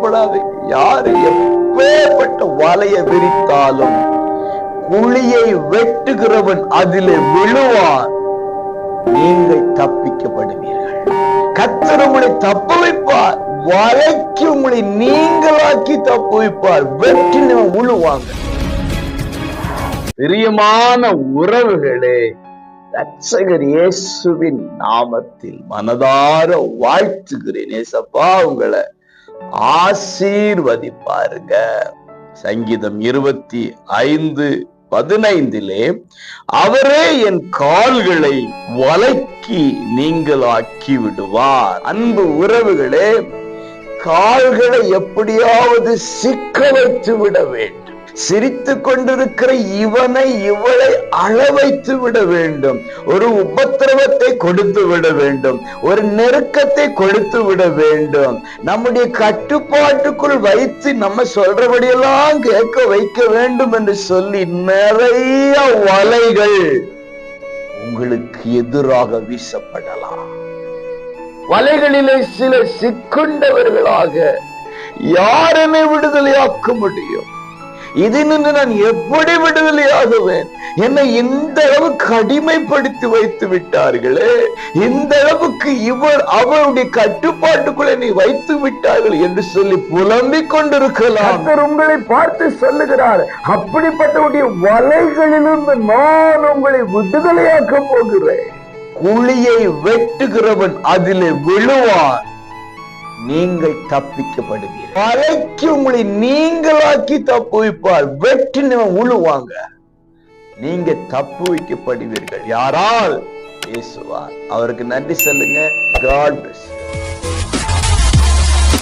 கவலைப்படாதீங்க யாரு எப்பேற்பட்ட வலைய விரித்தாலும் குழியை வெட்டுகிறவன் அதிலே விழுவான். நீங்கள் தப்பிக்கப்படுவீர்கள். கத்தர் உங்களை தப்ப வைப்பார். வலைக்கு உங்களை நீங்களாக்கி தப்பு வைப்பார். வெற்றினவன் உழுவாங்க. பிரியமான உறவுகளே ரட்சகர் இயேசுவின் நாமத்தில் மனதார வாழ்த்துகிறேன். ஏசப்பா உங்களை ஆசீர்வதிப்பாருங்க. சங்கீதம் இருபத்தி ஐந்து பதினைந்திலே அவரே என் கால்களை வலைக்கு நீங்களாக்கி விடுவார். அன்பு உறவுகளே கால்களை எப்படியாவது சிக்க வைத்து விட வேண்டும். சிரித்து கொண்டிருக்கிற இவனை இவளை அளவைத்து விட வேண்டும். ஒரு உபத்திரவத்தை கொடுத்து விட வேண்டும். ஒரு நெருக்கத்தை கொடுத்து விட வேண்டும். நம்முடைய கட்டுப்பாட்டுக்குள் வைத்து நம்ம சொல்றபடியெல்லாம் கேட்க வைக்க வேண்டும் என்று சொல்லி நிறைய வலைகள் உங்களுக்கு எதிராக வீசப்படலாம். வலைகளிலே சில சிக்கொண்டவர்களாக யாருமே விடுதலையாக்க முடியும். இதிலிருந்து நான் எப்படி விடுதலையாகுவேன்? என்னை இந்த அளவுக்கு அடிமைப்படுத்தி வைத்து விட்டார்களே? இந்த அளவுக்கு இவர் அவருடைய கட்டுப்பாட்டுக்குள்ள நீ வைத்து விட்டார்கள் என்று சொல்லி புலம்பிக் கொண்டிருக்கலாம். உங்களை பார்த்து சொல்லுகிறார் அப்படிப்பட்டவருடைய வலைகளிலிருந்து நான் உங்களை விடுதலையாக்க போகிறேன். குழியை வெட்டுகிறவன் அதிலே விழுவான். நீங்கள் தப்பிக்கப்படுவீர்கள். வலைக்கு உங்களை நீங்களாக்கி தப்பு வைப்பார். வெற்றினவன் உழுவாங்க நீங்க தப்பு வைக்கப்படுவீர்கள். யாரால்? பேசுவார் அவருக்கு நன்றி சொல்லுங்க. God bless.